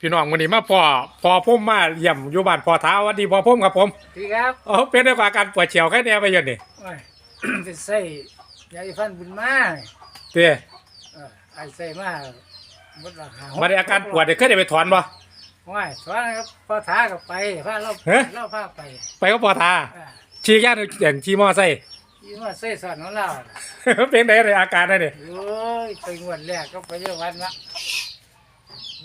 พี่น้องวันนี้มาพ่อพ่อพุ่มมาเยี่ยมอยู่บ้านพ่อท้าสวัสดีพ่อพุ่มครับผมพี่ครับเออเป็นได้กว่าการปวดเฉียวแค่แน่ไปอยันนี่โอ้ยจะใส่ยาสีฟันบุญมาเตี้ยเออไอ้ใส่มาบดราคามาได้อาการปวดเนี่ยเคยได้ไปถอนบ่ว่ายสอนครับพอท้ากับไปพาเราเอ๊ะเราพาไป ไปก็พ่อท้าอ่าชี้ย่านเด่นชี้มอไซค์ยี่ว่าใส่สอนของเราน่ะเป็นได้เลยอาการนั่นนี่โอ้ยไปงวดแรกก็ไปเยอะวันละ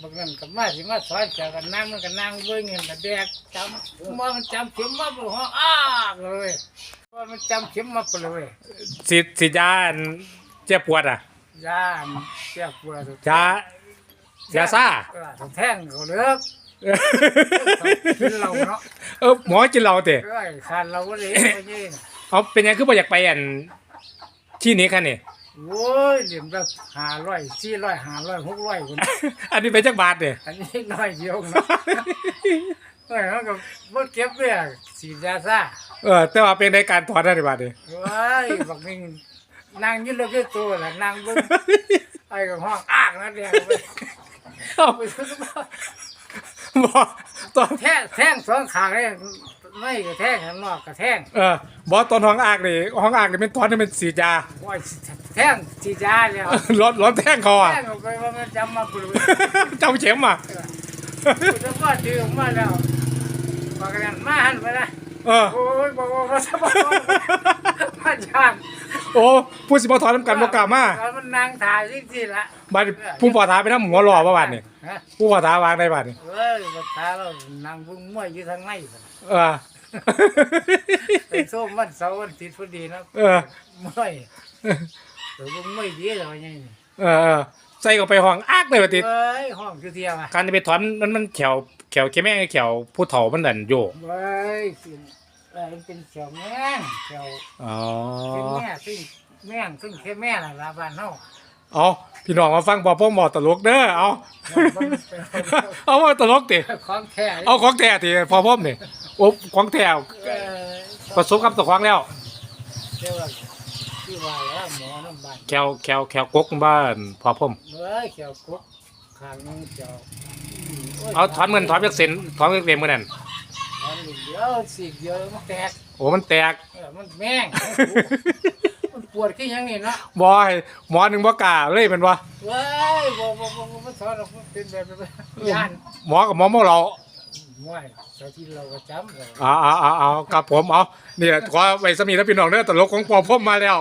บางนั้นกับมาสิมาสอนเจ้ากันนั่งมันก็นั่งเบิ่งเงินแต่แดกจำว่ามันจำเข็มมาบ่ห้องอ้ากเลยว่ามันจำเข็มมาปเลยสิสิยาอันเจ็บปวดอะยาเสียปวดยายาซ่าเออต้องแท่งเขาเลิกกินเราเนาะเออหมอกินเราเตะเอ้ยขาดเราก็เลยไปยืนเอาเป็นยังคือบ่อยากไปอันที่นี้คันนี่ โว้ยเหลี่ยมแบบห้าร้อยสี่ร้อยห้าร้อยหกร้อยคนอันนี้ไปจักบาทเนี่ยอันนี้น้อยเดียวเนาะเอ้ยเขาก็บ่เก็บเลยสีดยาซ่าเออ แต่ว่าเป็นในการถอนได้บาทเนี่ยว้ายบักนี่นางยืนเลิกยืนตัวแหละนางเบิ่งไอ้กับห้องอ้ากนะเดียวไปเอาไปซื้อมาบ่ตอนแท่งแท่งสองขางเลยไม่กระแท่งข้างนอกกระแท่งเออบอตอนห้องอากนี่ห้องอากนี่เป็นตอนที่เป็นสียาว่า แท่งสีดยาแล้วรถรถแท่งคออะแท่งออกไปว่ามันจำมาปลุกเจ้าเข็มอะกูจะว่าถือออกมาแล้วบอกกันมาหันไปนะเออโอ้ยบอกว่าเขาจะบอกมาจานโอ้ผู้สิบถอนน้ำกันบอกกล้ามาแล้วมันนางถ่ายจริงๆละบัดนี้ผู้ปอท้าไปน้ำหัวหล่อประวัตินี่ฮะผู้ปอท้าวางได้บัดนี่เอ้ยบัดท้าเรานางบุ้งมวยอยู่ทางในพุ่นเออไปส้มวันเสาร์วันอาทิตย์พอดีนะเออมวย เดี๋ยวบุ้งมวยดีเลยว่าไงเออเออใส่เข้าไปห้องอากเลยบัดนี้เอ้ยห้องคือเทียมอะการจะไปถอนมันมันแขวแขวแค่แม่งแขวผู้เฒ่ามันนั่นโยกเว้ยสิเอ้ยมันเป็นเขียวแม่งเขียวอ๋อเป็นแม่ซึ่งแม่งซึ่งแค่แม่น่ะละบ้านเฮาเอาพี่น้องมาฟังพอพ่อหมอตลกเด้อเอาเอาว่าตลกติของแท้เอาของแท้ติพอพ่อมนี่โอ้ของแท้เออประสบกับตัวของแล้วเรียกว่า ที่ว่าแล้วหมอน้ำบ้านแขวแขวแขวกกบ้านพอพ่อมเอ้ยเขียวกุ๊กข้างนึงเขียวมเอาถอนเงินถอนจากเส้นถอนจากเต็มมือนั่นถอนอีกเดียวสีกเดียวมันแตกโอ้มันแตก เออมันแม่ง มันปวดขี้ยังนี่เนาะบอยหมอหนึ่งบ่กล้าเลยเป็นวะเว้ยบ่บ่บ่บ่บ่ถอนหรอกมันเป็นแบบแบบย่านหมอกับหมอหมอเรา มวยเจ้าที่เราก็จำเลย เอาเอาเอาเอากับผมเอานี่แหละขอไว้สมีแล้วพี่น้องเด้อตลกของปอพ่อมมาแล้ว